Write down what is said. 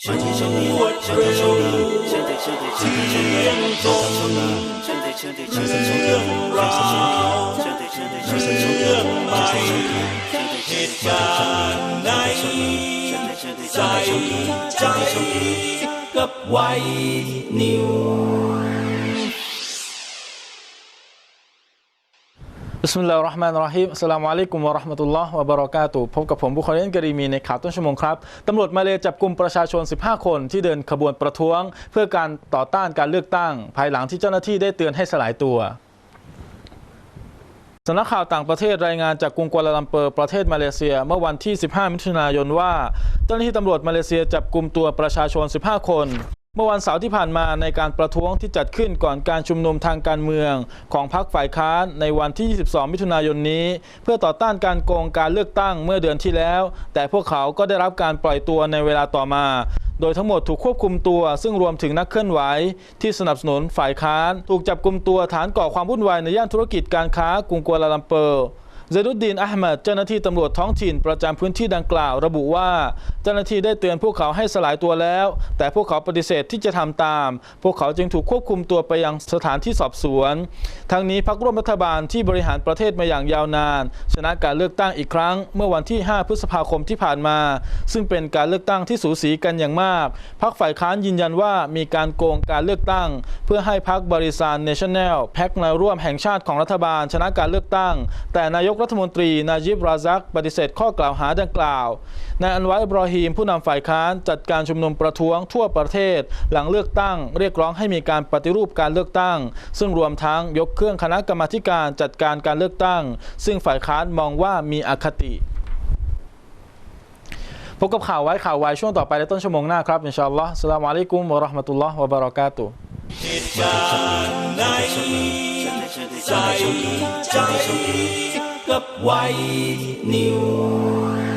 想见兄弟我只想见你想见兄弟想见兄弟我只想见你想见兄弟想见兄弟想见兄弟想见兄弟我只想见你想见兄弟想见兄弟想见兄弟想见兄弟想见兄弟想见兄弟想见兄弟想见兄弟想见兄弟想见兄弟想见兄弟想见兄弟想见兄弟想见你 บิสมิลลาฮิรเราะห์มานิรเราะฮีมอัสสลามุอะลัยกุมวะเราะห์มะตุลลอฮ์วะบะเราะกาตุพบกับผมบุคอรีนกะรีมีในข่าวต้นชั่วโมงครับตำรวจมาเลจับกลุ่มประชาชน 15 คนที่เดินขบวนประท้วง เพื่อการต่อต้านการเลือกตั้ง ภายหลังที่เจ้าหน้าที่ได้เตือนให้สลายตัวสำนักข่าวต่างประเทศรายงานจากกรุงกัวลาลัมเปอร์ประเทศมาเลเซีย เมื่อวันที่ 15 มิถุนายนว่า เจ้าหน้าที่ตำรวจมาเลเซียจับกลุ่มตัวประชาชน 15 คน มื่อวันเสาร์ที่ผ่านมาในการประท้วงที่จัดขึ้นก่อนการชุมนุมทางการเมืองของพรรคฝ่ายค้านในวันที่ 22 มิถุนายนนี้ เพื่อต่อต้านการโกงการเลือกตั้งเมื่อเดือนที่แล้ว แต่พวกเขาก็ได้รับการปล่อยตัวในเวลาต่อมา โดยทั้งหมดถูกควบคุมตัว ซึ่งรวมถึงนักเคลื่อนไหว ที่สนับสนุนฝ่ายค้าน ถูกจับกลุ่มตัวฐานก่อความวุ่นวายในย่านธุรกิจการค้ากรุงกัวลาลัมเปอร์เซดุดดีนอะห์มัดเจ้าหน้าที่ตำรวจท้องถิ่นประจำพื้นที่ดังกล่าว ระบุว่า เจ้าหน้าที่ได้เตือนพวกเขาให้สลายตัวแล้ว แต่พวกเขาปฏิเสธที่จะทำตาม พวกเขาจึงถูกควบคุมตัวไปยังสถานที่สอบสวน ทั้งนี้พรรคร่วมรัฐบาลที่บริหารประเทศมาอย่างยาวนาน ชนะการเลือกตั้งอีกครั้ง เมื่อวันที่ 5 พฤษภาคมที่ผ่านมา ซึ่งเป็นการเลือกตั้งที่สูสีกันอย่างมาก พรรคฝ่ายค้านยืนยันว่ามีการโกงการเลือกตั้ง เพื่อให้พรรคบริซานเนชั่นแนลแพ็กแนวร่วมแห่งชาติของรัฐบาลชนะการเลือกตั้ง แต่นายกรัฐมนตรีนาจิบราซักปฏิเสธข้อกล่าวหาดังกล่าว นายอันวาอิบรอฮีมผู้นำฝ่ายค้านจัดการชุมนุมประท้วงทั่วประเทศ หลังเลือกตั้ง เรียกร้องให้มีการปฏิรูปการเลือกตั้ง ซึ่งรวมทั้งยกเครื่องคณะกรรมาการจัดการการเลือกตั้ง ซึ่งฝ่ายค้านมองว่ามีอคติพบกับข่าวไว้ข่าวไว้ช่วงต่อไปในต้นชั่วโมงหน้าครับอินชาอัลลอฮ์สลามอะลัยกุมวะราะห์มะตุลลอฮ์วะบะเราะกาตุใส่ใจกับไว้นิว